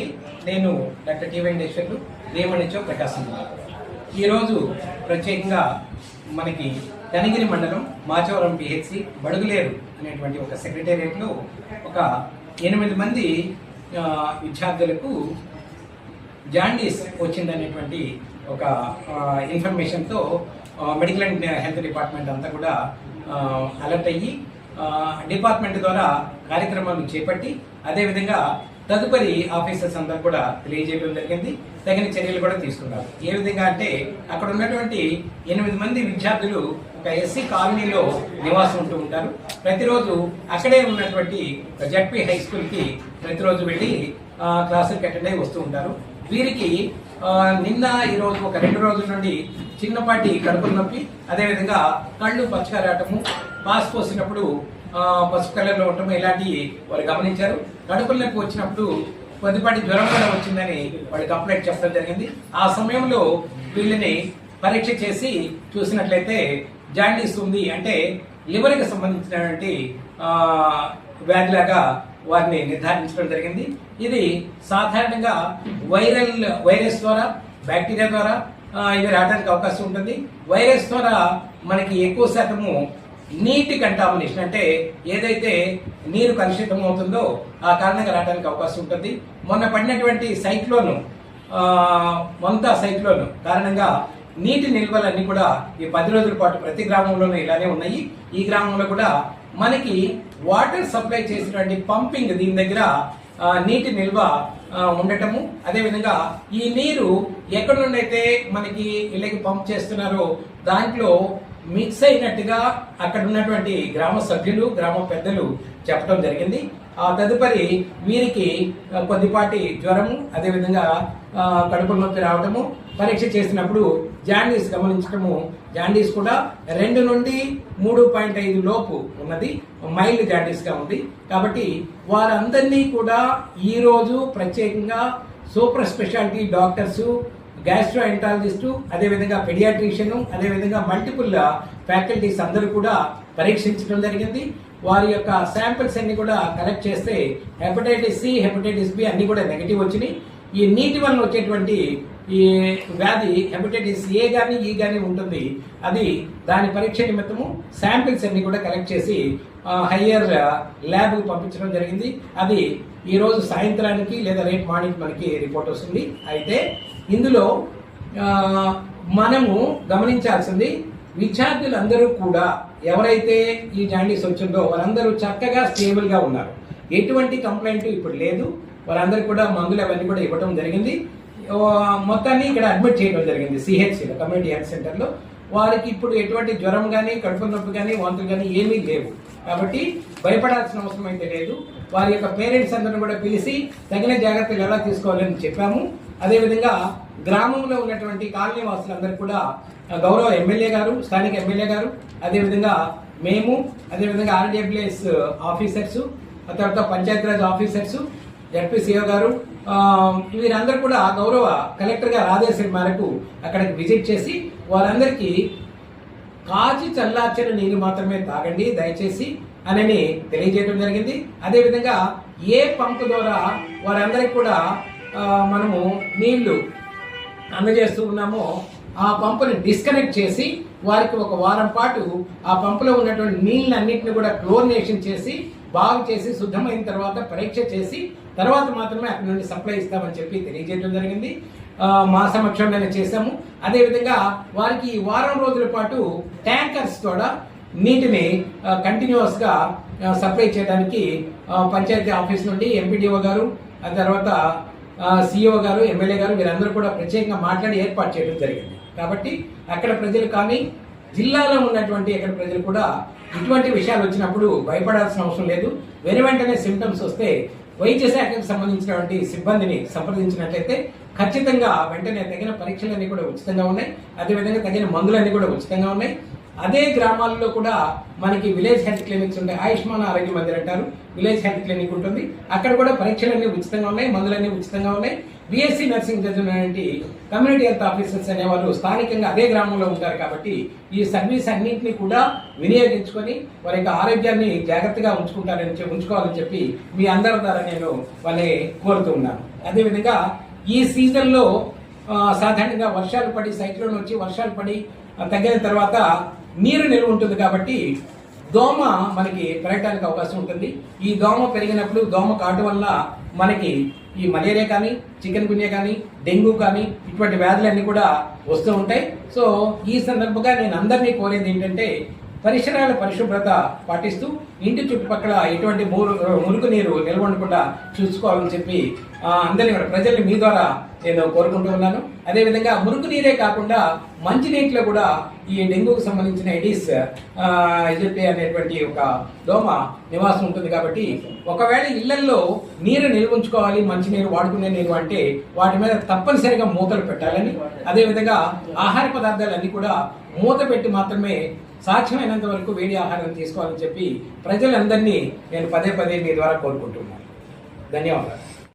అండి నేను doctor T Venkateswarlu రేమణిచో ప్రకాశం ఈరోజు ప్రత్యేకంగా మనకి ధనగిరి మండలం మాచవరం పిహెచ్సి బడుగులేరు అనేటువంటి ఒక సెక్రటేరియట్లో ఒక ఎనిమిది మంది విద్యార్థులకు జాండీస్ వచ్చిందనేటువంటి ఒక ఇన్ఫర్మేషన్తో మెడికల్ అండ్ హెల్త్ డిపార్ట్మెంట్ అంతా కూడా అలర్ట్ అయ్యి డిపార్ట్మెంట్ ద్వారా కార్యక్రమాలు చేపట్టి అదేవిధంగా తదుపరి ఆఫీసర్స్ అందరూ కూడా తెలియజేయడం జరిగింది. తగిన చర్యలు కూడా తీసుకున్నారు. ఏ విధంగా అంటే అక్కడ ఉన్నటువంటి ఎనిమిది మంది విద్యార్థులు ఒక ఎస్సీ కాలనీలో నివాసం ఉంటూ ఉంటారు. ప్రతిరోజు అక్కడే ఉన్నటువంటి జడ్పీ హై స్కూల్కి ప్రతిరోజు వెళ్ళి క్లాసులకు అటెండ్ అయి వస్తూ ఉంటారు. వీరికి నిన్న ఈరోజు ఒక రెండు రోజుల నుండి చిన్నపాటి కడుపుల నొప్పి అదేవిధంగా కళ్ళు పచ్చగా పాస్ పోసినప్పుడు పసుపు కలర్లో ఉండటం ఇలాంటివి వారు గమనించారు. కడుపులకు వచ్చినప్పుడు కొద్దిపాటి జ్వరం కూడా వచ్చిందని వాళ్ళు కంప్లైంట్ చెప్పడం జరిగింది. ఆ సమయంలో వీళ్ళని పరీక్ష చేసి చూసినట్లయితే జాండీస్ ఉంది అంటే లివర్కి సంబంధించినటువంటి వ్యాధిలాగా వారిని నిర్ధారించడం జరిగింది. ఇది సాధారణంగా వైరల్ వైరస్ ద్వారా బ్యాక్టీరియా ద్వారా ఇవి రావడానికి అవకాశం ఉంటుంది. వైరస్ ద్వారా మనకి ఎక్కువ శాతము నీటి కంటామినేషన్ అంటే ఏదైతే నీరు కలుషితం అవుతుందో ఆ కారణంగా రావడానికి అవకాశం ఉంటుంది. మొన్న పడినటువంటి సైక్లోను ఆ, సైక్లోను సైక్లోన్ కారణంగా నీటి నిల్వలన్నీ కూడా ఈ పది రోజుల పాటు ప్రతి గ్రామంలోనూ ఇలానే ఉన్నాయి. ఈ గ్రామంలో కూడా మనకి వాటర్ సప్లై చేసినటువంటి పంపింగ్ దీని దగ్గర నీటి నిల్వ ఉండటము. అదేవిధంగా ఈ నీరు ఎక్కడి నుండి అయితే మనకి ఇళ్ళకి పంప్ చేస్తున్నారో దాంట్లో మిక్స్ అయినట్టుగా అక్కడ ఉన్నటువంటి గ్రామ సభ్యులు గ్రామ పెద్దలు చెప్పడం జరిగింది. ఆ తదుపరి వీరికి కొద్దిపాటి జ్వరము అదేవిధంగా కడుపు నొప్పి రావటము పరీక్ష చేసినప్పుడు జాండీస్ గమనించటము జాండీస్ కూడా రెండు నుండి మూడు పాయింట్ ఐదు లోపు ఉన్నది. మైల్డ్ జాండీస్గా ఉంది. కాబట్టి వారందరినీ కూడా ఈ రోజు ప్రత్యేకంగా super speciality doctors gastroenterologist అదేవిధంగా పెడియాట్రిషియను అదేవిధంగా మల్టిపుల్ ఫ్యాకల్టీస్ అందరూ కూడా పరీక్షించడం జరిగింది. వారి యొక్క శాంపిల్స్ అన్ని కూడా కలెక్ట్ చేస్తే హెపటైటిస్ సి హెపటైటిస్ బి అన్ని కూడా నెగిటివ్ వచ్చినాయి. ఈ నీటి వలన వచ్చేటువంటి ఈ వ్యాధి హెపటైటిస్ ఏ కానీ ఈ కానీ ఉంటుంది. అది దాని పరీక్ష నిమిత్తము శాంపిల్స్ అన్ని కూడా కలెక్ట్ చేసి హయ్యర్ ల్యాబ్ పంపించడం జరిగింది. అది ఈరోజు సాయంత్రానికి లేదా రేపు మార్నింగ్ మనకి రిపోర్ట్ వస్తుంది. అయితే ఇందులో మనము గమనించాల్సింది విద్యార్థులందరూ కూడా ఎవరైతే ఈ జాండీస్ వచ్చిందో వారందరూ చక్కగా స్టేబుల్గా ఉన్నారు. ఎటువంటి కంప్లైంట్ ఇప్పుడు లేదు. వారందరూ కూడా మందులు అవన్నీ కూడా ఇవ్వడం జరిగింది. మొత్తాన్ని ఇక్కడ అడ్మిట్ చేయడం జరిగింది సిహెచ్సిలో కమ్యూనిటీ హెల్త్ సెంటర్లో వారికి ఇప్పుడు ఎటువంటి జ్వరం కానీ కడుపు నొప్పి కానీ వాంతులు కానీ ఏమీ లేవు. కాబట్టి భయపడాల్సిన అవసరం అయితే లేదు. వారి యొక్క పేరెంట్స్ అందరిని కూడా పిలిచి తగిన జాగ్రత్తలు ఎలా తీసుకోవాలని చెప్పాము. అదేవిధంగా గ్రామంలో ఉన్నటువంటి కాలనీ వాసులందరూ కూడా గౌరవ ఎమ్మెల్యే గారు స్థానిక ఎమ్మెల్యే గారు అదేవిధంగా మేము అదేవిధంగా ఆర్డబ్ల్యూఎస్ ఆఫీసర్స్ ఆ తర్వాత పంచాయతీరాజ్ ఆఫీసర్స్ జడ్పీసీఓ గారు వీరందరూ కూడా గౌరవ కలెక్టర్ గారు ఆదేశం మేరకు అక్కడికి విజిట్ చేసి వారందరికీ కాచి చల్లార్చిన నీరు మాత్రమే తాగండి దయచేసి అని తెలియజేయడం జరిగింది. అదేవిధంగా ఏ పంపు ద్వారా వారందరికీ కూడా మనము నీళ్ళు అందజేస్తూ ఉన్నామో. ఆ పంపుని డిస్కనెక్ట్ చేసి వారికి ఒక వారం పాటు ఆ పంపులో ఉన్నటువంటి నీళ్ళన్నింటిని కూడా క్లోరినేషన్ చేసి బాగు చేసి శుద్ధమైన తర్వాత పరీక్ష చేసి తర్వాత మాత్రమే అక్కడ నుండి సప్లై ఇస్తామని చెప్పి తెలియజేయడం జరిగింది. మా సమక్షంలోనే చేశాము. అదేవిధంగా వారికి ఈ వారం రోజుల పాటు ట్యాంకర్స్ కూడా నీటిని కంటిన్యూస్గా సప్లై చేయడానికి పంచాయతీ ఆఫీస్ నుండి ఎంపీడీఓ గారు ఆ తర్వాత సిఇఓ గారు ఎమ్మెల్యే గారు వీరందరూ కూడా ప్రత్యేకంగా మాట్లాడి ఏర్పాటు చేయడం జరిగింది. కాబట్టి అక్కడ ప్రజలు కానీ జిల్లాలో ఉన్నటువంటి అక్కడ ప్రజలు కూడా ఇటువంటి విషయాలు వచ్చినప్పుడు భయపడాల్సిన అవసరం లేదు. వెను వెంటనే సిమ్టమ్స్ వస్తే వైద్య శాఖకు సంబంధించినటువంటి సిబ్బందిని సంప్రదించినట్లయితే ఖచ్చితంగా వెంటనే తగిన పరీక్షలన్నీ కూడా ఉచితంగా ఉన్నాయి. అదేవిధంగా తగిన మందులన్నీ కూడా ఉచితంగా ఉన్నాయి. అదే గ్రామాల్లో కూడా మనకి విలేజ్ హెల్త్ క్లినిక్స్ ఉంటాయి. ఆయుష్మాన్ ఆరోగ్య మందిర్ అంటారు. విలేజ్ హెల్త్ క్లినిక్ ఉంటుంది. అక్కడ కూడా పరీక్షలన్నీ ఉచితంగా ఉన్నాయి మందులన్నీ ఉచితంగా ఉన్నాయి. బీఎస్సీ నర్సింగ్ చదివినటువంటి కమ్యూనిటీ హెల్త్ ఆఫీసర్స్ అనేవాళ్ళు స్థానికంగా అదే గ్రామంలో ఉంటారు కాబట్టి ఈ సర్వీస్ అన్నింటినీ కూడా వినియోగించుకొని వారి యొక్క ఆరోగ్యాన్ని జాగ్రత్తగా ఉంచుకుంటారని చెప్పి ఉంచుకోవాలని చెప్పి మీ అందరి ద్వారా నేను వాళ్ళని కోరుతూ ఉన్నాను. అదేవిధంగా ఈ సీజన్లో సాధారణంగా వర్షాలు పడి సైక్లోన్ వచ్చి వర్షాలు పడి తగ్గిన తర్వాత నీరు నిల్వ ఉంటుంది కాబట్టి దోమ మనకి పెరగడానికి అవకాశం ఉంటుంది. ఈ దోమ పెరిగినప్పుడు దోమ కాటు వల్ల మనకి ఈ మలేరియా కానీ చికెన్ గున్యా కానీ డెంగ్యూ కానీ ఇటువంటి వ్యాధులన్నీ కూడా వస్తూ ఉంటాయి. సో ఈ సందర్భంగా నేను అందరినీ కోరేది ఏంటంటే పరిసరాల పరిశుభ్రత పాటిస్తూ ఇంటి చుట్టుపక్కల ఎటువంటి మురుగు నీరు నిల్వ ఉండకుండా చూసుకోవాలని చెప్పి అందరినీ కూడా ప్రజల్ని మీ ద్వారా నేను కోరుకుంటూ ఉన్నాను. అదేవిధంగా మురుగు నీరే కాకుండా మంచినీటిలో కూడా ఈ డెంగ్యూకి సంబంధించిన ఎడీస్ ఎజిప్టి అనేటువంటి ఒక దోమ నివాసం ఉంటుంది కాబట్టి ఒకవేళ ఇళ్ళల్లో నీరు నిల్వ ఉంచుకోవాలి మంచి నీరు వాడుకునే నీరు అంటే వాటి మీద తప్పనిసరిగా మూతలు పెట్టాలని అదేవిధంగా ఆహార పదార్థాలన్నీ కూడా మూత పెట్టి మాత్రమే సాధ్యమైనంత వరకు వేడి ఆహారం తీసుకోవాలని చెప్పి ప్రజలందరినీ నేను పదే పదే మీ ద్వారా కోరుకుంటున్నాను. ధన్యవాదాలు.